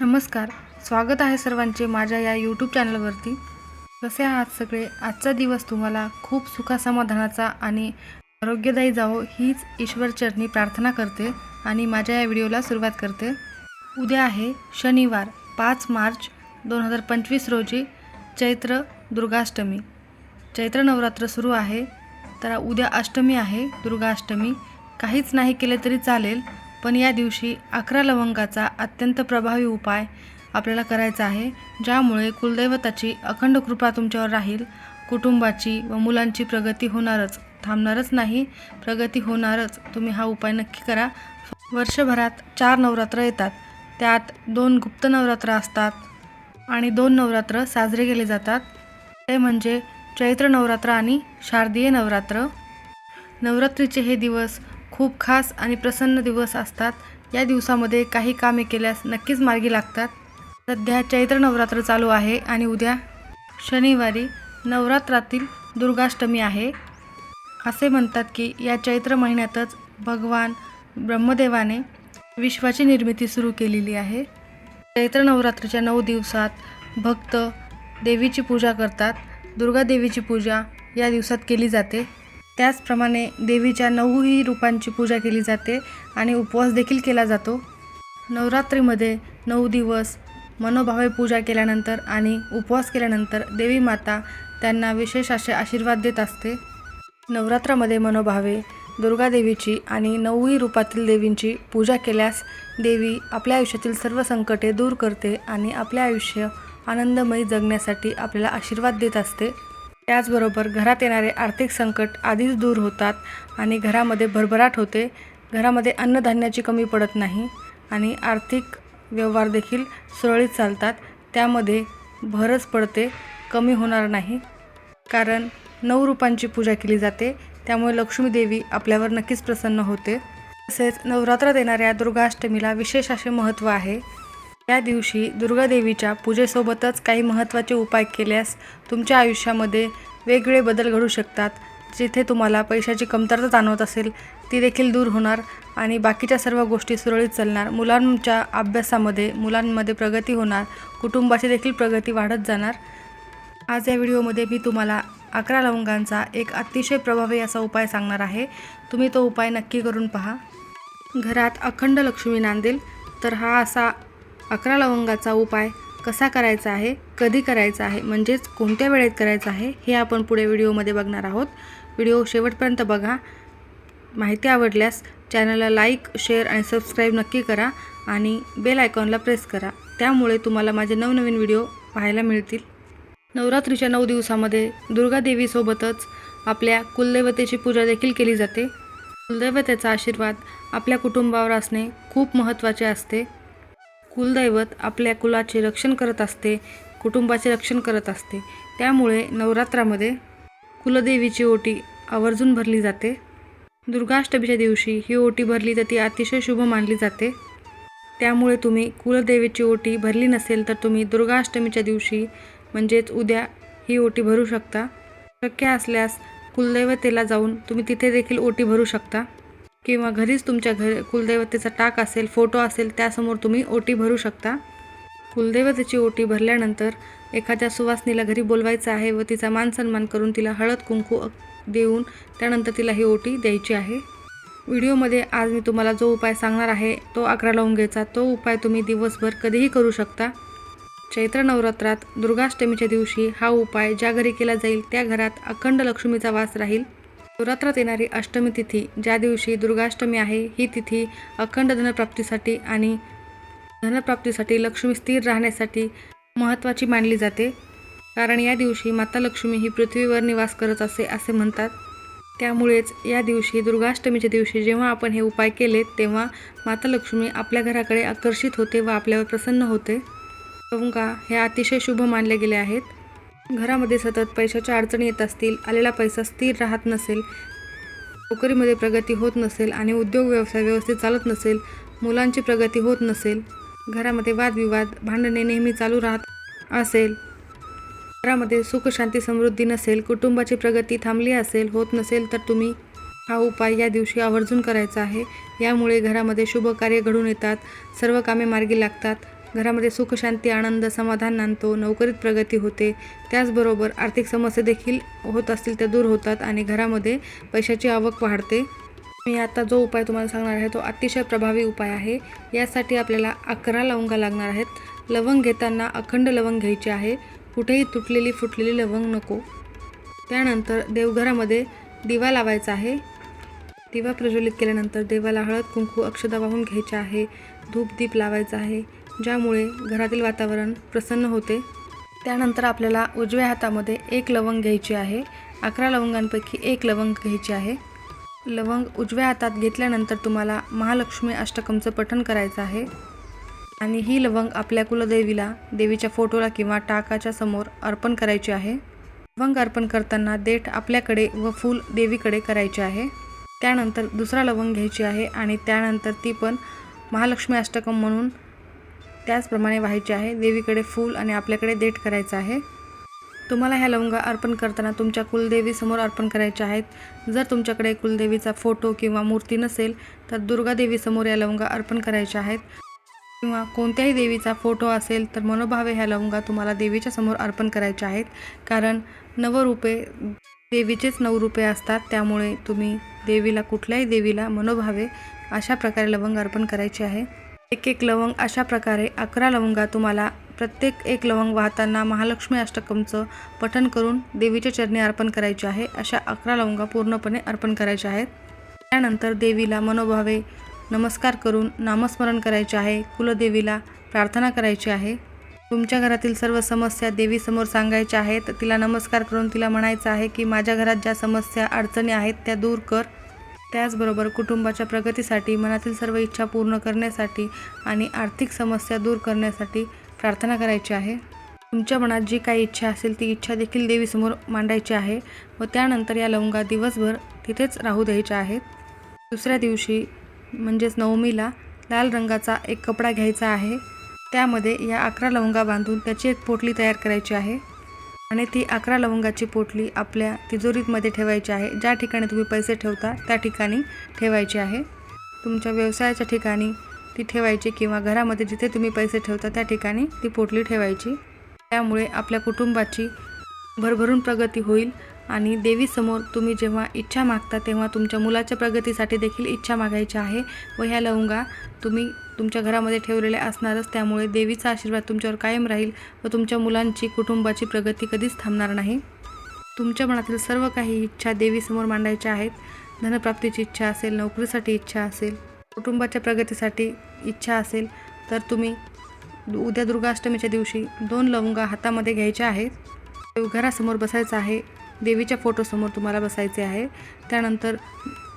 नमस्कार स्वागत आहे सर्वांचे माझ्या या यूट्यूब चॅनलवरती कसे आहात सगळे? आजचा दिवस तुम्हाला खूप सुखासमाधानाचा आणि आरोग्यदायी जावो हीच ईश्वरचरणी प्रार्थना करते आणि माझ्या या व्हिडिओला सुरुवात करते. उद्या आहे शनिवार पाच मार्च दोन हजार पंचवीस रोजी चैत्र दुर्गाष्टमी. चैत्र नवरात्र सुरू आहे. तर उद्या अष्टमी आहे दुर्गाष्टमी. काहीच नाही केले तरी चालेल. पण या दिवशी अकरा लवंगाचा अत्यंत प्रभावी उपाय आपल्याला करायचा आहे ज्यामुळे कुलदैवताची अखंड कृपा तुमच्यावर राहील. कुटुंबाची व मुलांची प्रगती होणारच थांबणारच नाही. प्रगती होणारच. तुम्ही हा उपाय नक्की करा. वर्षभरात चार नवरात्र येतात. त्यात दोन गुप्त नवरात्र असतात आणि दोन नवरात्र साजरे केले जातात. ते म्हणजे चैत्र नवरात्र आणि शारदीय नवरात्र. नवरात्रीचे हे दिवस खूप खास आणि प्रसन्न दिवस असतात. या दिवसामध्ये काही कामे केल्यास नक्कीच मार्गी लागतात. सध्या चैत्र नवरात्र चालू आहे आणि उद्या शनिवारी नवरात्रातील दुर्गाष्टमी आहे. असे म्हणतात की या चैत्र महिन्यातच भगवान ब्रह्मदेवाने विश्वाची निर्मिती सुरू केलेली आहे. चैत्र नवरात्रीच्या नऊ दिवसात भक्त देवीची पूजा करतात. दुर्गा देवीची पूजा या दिवसात केली जाते. त्याचप्रमाणे देवीच्या नऊही रूपांची पूजा केली जाते आणि उपवास देखील केला जातो. नवरात्रीमध्ये नऊ दिवस मनोभावे पूजा केल्यानंतर आणि उपवास केल्यानंतर देवी माता त्यांना विशेष असे आशीर्वाद देत असते. नवरात्रामध्ये मनोभावे दुर्गा देवीची आणि नऊही रूपातील देवींची पूजा केल्यास देवी आपल्या आयुष्यातील सर्व संकटे दूर करते आणि आपले आयुष्य आनंदमयी जगण्यासाठी आपल्याला आशीर्वाद देत असते. त्याचबरोबर घरात येणारे आर्थिक संकट आधीच दूर होतात आणि घरामध्ये भरभराट होते. घरामध्ये अन्नधान्याची कमी पडत नाही आणि आर्थिक व्यवहार देखील सुरळीत चालतात. त्यामध्ये भरच पडते कमी होणार नाही. कारण नऊ रूपांची पूजा केली जाते. त्यामुळे लक्ष्मी देवी आपल्यावर नक्कीच प्रसन्न होते. तसेच नवरात्रात येणाऱ्या दुर्गाष्टमीला विशेष असे महत्त्व आहे. या दिवशी दुर्गादेवीच्या पूजेसोबतच काही महत्त्वाचे उपाय केल्यास तुमच्या आयुष्यामध्ये वेगळे बदल घडू शकतात. जिथे तुम्हाला पैशाची कमतरता जाणवत असेल ती देखील दूर होणार आणि बाकीच्या सर्व गोष्टी सुरळीत चालणार. मुलांच्या अभ्यासामध्ये मुलांमध्ये प्रगती होणार कुटुंबाची देखील प्रगती वाढत जाणार. आज या व्हिडिओमध्ये मी तुम्हाला अकरा लवंगांचा एक अतिशय प्रभावी असा उपाय सांगणार आहे. तुम्ही तो उपाय नक्की करून पहा. घरात अखंड लक्ष्मी नांदेल तर हा असा अकरा लवंगाचा उपाय कसा करायचा आहे कधी करायचा आहे म्हणजेच कोणत्या वेळेत करायचं आहे हे आपण पुढे व्हिडिओमध्ये बघणार आहोत. व्हिडिओ शेवटपर्यंत बघा. माहिती आवडल्यास चॅनलला लाईक शेअर आणि सबस्क्राईब नक्की करा आणि बेल आयकॉनला प्रेस करा. त्यामुळे तुम्हाला माझे नवनवीन व्हिडिओ पाहायला मिळतील. नवरात्रीच्या नऊ दिवसामध्ये दुर्गादेवीसोबतच आपल्या कुलदैवतेची पूजा देखील केली जाते. कुलदैवतेचा आशीर्वाद आपल्या कुटुंबावर असणे खूप महत्त्वाचे असते. कुलदैवत आपल्या कुलाचे रक्षण करत असते कुटुंबाचे रक्षण करत असते. त्यामुळे नवरात्रामध्ये कुलदेवीची ओटी आवर्जून भरली जाते. दुर्गाष्टमीच्या दिवशी ही ओटी भरली तर ती अतिशय शुभ मानली जाते. त्यामुळे तुम्ही कुलदेवीची ओटी भरली नसेल तर तुम्ही दुर्गाष्टमीच्या दिवशी म्हणजेच उद्या ही ओटी भरू शकता. शक्य असल्यास कुलदैवतेला जाऊन तुम्ही तिथे देखील ओटी भरू शकता. किंवा घरीच तुमच्या घर कुलदैवतेचा टाक असेल फोटो असेल त्यासमोर तुम्ही ओटी भरू शकता. कुलदैवतेची ओटी भरल्यानंतर एखाद्या सुवासनीला घरी बोलवायचं आहे व तिचा मान सन्मान करून तिला हळद कुंकू देऊन त्यानंतर तिला ही ओटी द्यायची आहे. व्हिडिओमध्ये आज मी तुम्हाला जो उपाय सांगणार आहे तो अकरा लवंगेचा. तो उपाय तुम्ही दिवसभर कधीही करू शकता. चैत्र नवरात्रात दुर्गाष्टमीच्या दिवशी हा उपाय ज्या घरी केला जाईल त्या घरात अखंड लक्ष्मीचा वास राहील. नवरात्रात येणारी अष्टमी तिथी ज्या दिवशी दुर्गाष्टमी आहे ही तिथी अखंड धनप्राप्तीसाठी आणि धनप्राप्तीसाठी लक्ष्मी स्थिर राहण्यासाठी महत्त्वाची मानली जाते. कारण या दिवशी माता लक्ष्मी ही पृथ्वीवर निवास करत असे असे म्हणतात. त्यामुळेच या दिवशी दुर्गाष्टमीच्या दिवशी जेव्हा आपण हे उपाय केले तेव्हा माता लक्ष्मी आपल्या घराकडे आकर्षित होते व आपल्यावर प्रसन्न होते. लवंगा हे अतिशय शुभ मानले गेले आहेत. घरामध्ये सतत पैशाच्या अडचणी येत असतील आलेला पैसा स्थिर राहत नसेल नोकरीमध्ये प्रगती होत नसेल आणि उद्योग व्यवसाय व्यवस्थित चालत नसेल मुलांची प्रगती होत नसेल घरामध्ये वादविवाद भांडणे नेहमी चालू राहत असेल घरामध्ये सुखशांती समृद्धी नसेल कुटुंबाची प्रगती थांबली असेल होत नसेल तर तुम्ही हा उपाय या दिवशी आवर्जून करायचा आहे. यामुळे घरामध्ये शुभ कार्य घडून येतात सर्व कामे मार्गी लागतात. घरामध्ये सुख शांती आनंद समाधान आणतो नोकरीत प्रगती होते. त्याचबरोबर आर्थिक समस्या देखील होत असतील त्या दूर होतात आणि घरामध्ये पैशाची आवक वाढते. मी आता जो उपाय तुम्हाला सांगणार आहे तो अतिशय प्रभावी उपाय आहे. यासाठी आपल्याला अकरा लवंगा लागणार आहेत. लवंग घेताना अखंड लवंग घ्यायची आहे. कुठेही तुटलेली फुटलेली लवंग नको. त्यानंतर देवघरामध्ये दिवा लावायचा आहे. दिवा प्रज्वलित केल्यानंतर देवाला हळद कुंकू अक्षदा वाहून घ्यायचा आहे. धूप दीप लावायचा आहे. ज्यामुळे घरातील वातावरण प्रसन्न होते. त्यानंतर आपल्याला उजव्या हातामध्ये एक लवंग घ्यायची आहे. अकरा लवंगांपैकी एक लवंग घ्यायची आहे. लवंग उजव्या हातात घेतल्यानंतर तुम्हाला महालक्ष्मी अष्टकमचं पठण करायचं आहे. आणि ही लवंग आपल्या कुलदेवीला देवीच्या फोटोला किंवा टाकाच्या समोर अर्पण करायची आहे. लवंग अर्पण करताना देठ आपल्याकडे व फूल देवीकडे करायचे आहे. त्यानंतर दुसरा लवंग घ्यायची आहे आणि त्यानंतर ती पण महालक्ष्मी अष्टकम म्हणून त्याचप्रमाणे व्हायचे आहे देवीकडे फूल आणि आपल्याकडे देठ करायचं आहे. तुम्हाला ह्या लवंगा अर्पण करताना तुमच्या कुलदेवीसमोर अर्पण करायच्या आहेत. जर तुमच्याकडे कुलदेवीचा फोटो किंवा मूर्ती नसेल तर दुर्गादेवीसमोर या लवंगा अर्पण करायच्या आहेत. किंवा कोणत्याही देवीचा फोटो असेल तर मनोभावे ह्या लवंगा तुम्हाला देवीच्या समोर अर्पण करायच्या आहेत. कारण नवरूपे देवीचेच नवरूपे असतात त्यामुळे तुम्ही देवीला कुठल्याही देवीला मनोभावे अशा प्रकारे लवंग अर्पण करायचे आहे. एक एक लवंग अशा प्रकारे अकरा लवंगा तुम्हाला प्रत्येक एक लवंग वाहताना महालक्ष्मी अष्टकमचं पठण करून देवीच्या चरणी अर्पण करायचे आहे. अशा अकरा लवंगा पूर्णपणे अर्पण करायच्या आहेत. त्यानंतर देवीला मनोभावे नमस्कार करून नामस्मरण करायचे आहे. कुलदेवीला प्रार्थना करायची आहे. तुमच्या घरातील सर्व समस्या देवीसमोर सांगायच्या आहेत. तिला नमस्कार करून तिला म्हणायचं आहे की माझ्या घरात ज्या समस्या अडचणी आहेत त्या दूर कर. त्याचबरोबर कुटुंबाच्या प्रगतीसाठी मनातील सर्व इच्छा पूर्ण करण्यासाठी आणि आर्थिक समस्या दूर करण्यासाठी प्रार्थना करायची आहे. तुमच्या मनात जी काही इच्छा असेल ती इच्छा देखील देवीसमोर मांडायची आहे व त्यानंतर या लवंगा दिवसभर तिथेच राहू द्यायच्या आहेत. दुसऱ्या दिवशी म्हणजेच नवमीला लाल रंगाचा एक कपडा घ्यायचा आहे. त्यामध्ये या अकरा लवंगा बांधून त्याची एक पोटली तयार करायची आहे. आणि ती अकरा लवंगाची पोटली आपल्या तिजोरीमध्ये ठेवायची आहे. ज्या ठिकाणी तुम्ही पैसे ठेवता त्या ठिकाणी ठेवायची आहे. तुमच्या व्यवसायाच्या ठिकाणी ती ठेवायची किंवा घरामध्ये जिथे तुम्ही पैसे ठेवता त्या ठिकाणी ती पोटली ठेवायची. त्यामुळे आपल्या कुटुंबाची भरभरून प्रगती होईल आणि देवीसमोर तुम्ही जेव्हा इच्छा मागता तेव्हा तुमच्या मुलाच्या प्रगतीसाठी देखील इच्छा मागायची आहे व ह्या लवंगा तुम्ही तुमच्या घरामध्ये ठेवलेले असणारच त्यामुळे देवीचा आशीर्वाद तुमच्यावर कायम राहील व तुमच्या मुलांची कुटुंबाची प्रगती कधीच थांबणार नाही. तुमच्या मनातील सर्व काही इच्छा देवीसमोर मांडायच्या आहेत. धनप्राप्तीची इच्छा असेल नोकरीसाठी इच्छा असेल कुटुंबाच्या प्रगतीसाठी इच्छा असेल तर तुम्ही उद्या दुर्गाष्टमीच्या दिवशी दोन लवंगा हातामध्ये घ्यायच्या आहेत. घरासमोर बसायचं आहे. देवीच्या फोटोसमोर तुम्हाला बसायचे आहे. त्यानंतर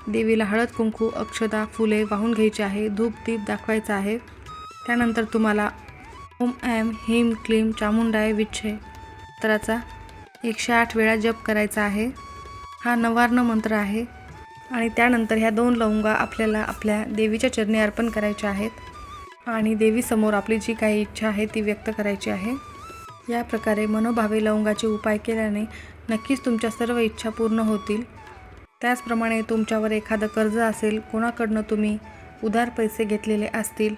देवीला हळद कुंकू अक्षदा फुले वाहून घ्यायची आहे धूप दीप दाखवायचा आहे. त्यानंतर तुम्हाला ओम ॲम हिम क्लीम चामुंडाय विच्छे मंत्राचा एकशे आठ वेळा जप करायचा आहे. हा नवार्ण मंत्र आहे आणि त्यानंतर ह्या दोन लवंगा आपल्याला आपल्या देवीच्या चरणी अर्पण करायच्या आहेत आणि देवीसमोर आपली जी काही इच्छा आहे ती व्यक्त करायची आहे. या प्रकारे मनोभावे लवंगाचे उपाय केल्याने नक्कीच तुमच्या सर्व इच्छा पूर्ण होतील. त्याचप्रमाणे तुमच्यावर एखादं कर्ज असेल कोणाकडनं तुम्ही उधार पैसे घेतलेले असतील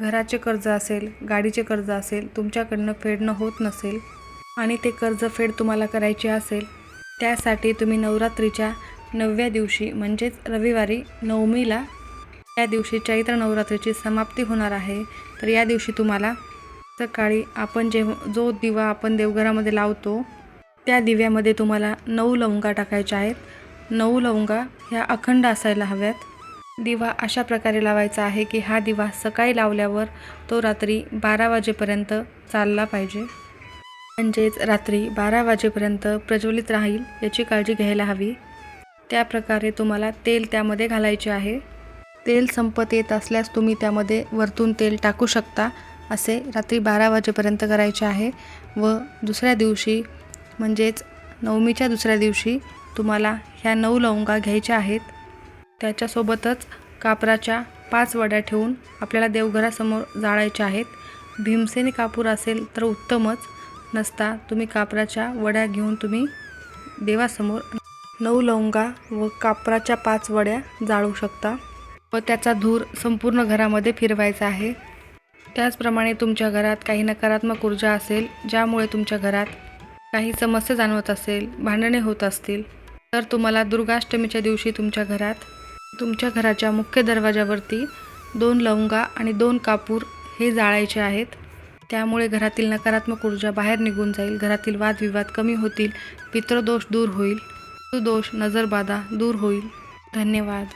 घराचे कर्ज असेल गाडीचे कर्ज असेल तुमच्याकडनं फेडणं होत नसेल आणि ते कर्ज फेड तुम्हाला करायची असेल त्यासाठी तुम्ही नवरात्रीच्या नवव्या दिवशी म्हणजेच रविवारी नवमीला या दिवशी चैत्र नवरात्रीची समाप्ती होणार आहे. तर या दिवशी तुम्हाला सकाळी आपण जेव्हा जो दिवा आपण देवघरामध्ये लावतो त्या दिव्यामध्ये तुम्हाला नऊ लवंगा टाकायच्या आहेत. नऊ लवंगा ह्या अखंड असायला हव्यात. दिवा अशा प्रकारे लावायचा आहे की हा दिवा सकाळी लावल्यावर तो रात्री बारा वाजेपर्यंत चालला पाहिजे. म्हणजेच रात्री बारा वाजेपर्यंत प्रज्वलित राहील याची काळजी घ्यायला हवी. त्या प्रकारे तुम्हाला तेल त्यामध्ये घालायचे आहे. तेल संपत येत असल्यास तुम्ही त्यामध्ये वरतून तेल टाकू शकता असे रात्री बारा वाजेपर्यंत करायचे आहे व दुसऱ्या दिवशी म्हणजेच नवमीच्या दुसऱ्या दिवशी तुम्हाला ह्या नऊ लवंगा घ्यायच्या आहेत. त्याच्यासोबतच कापराच्या पाच वड्या ठेवून आपल्याला देवघरासमोर जाळायच्या आहेत. भीमसेनी कापूर असेल तर उत्तमच नसता तुम्ही कापराच्या वड्या घेऊन तुम्ही देवासमोर नऊ लवंगा व कापराच्या पाच वड्या जाळू शकता व त्याचा धूर संपूर्ण घरामध्ये फिरवायचा आहे. त्याचप्रमाणे तुमच्या घरात काही नकारात्मक ऊर्जा असेल ज्यामुळे तुमच्या घरात काही समस्या जाणवत असेल भांडणे होत असतील तर तुम्हाला दुर्गाष्टमीच्या दिवशी तुमच्या घरात तुमच्या घराच्या मुख्य दरवाजावरती दोन लवंगा आणि दोन कापूर हे जाळायचे आहेत. त्यामुळे घरातील नकारात्मक ऊर्जा बाहेर निघून जाईल घरातील वादविवाद कमी होतील पितृदोष दूर होईल दोष नजरबाधा दूर होईल. धन्यवाद.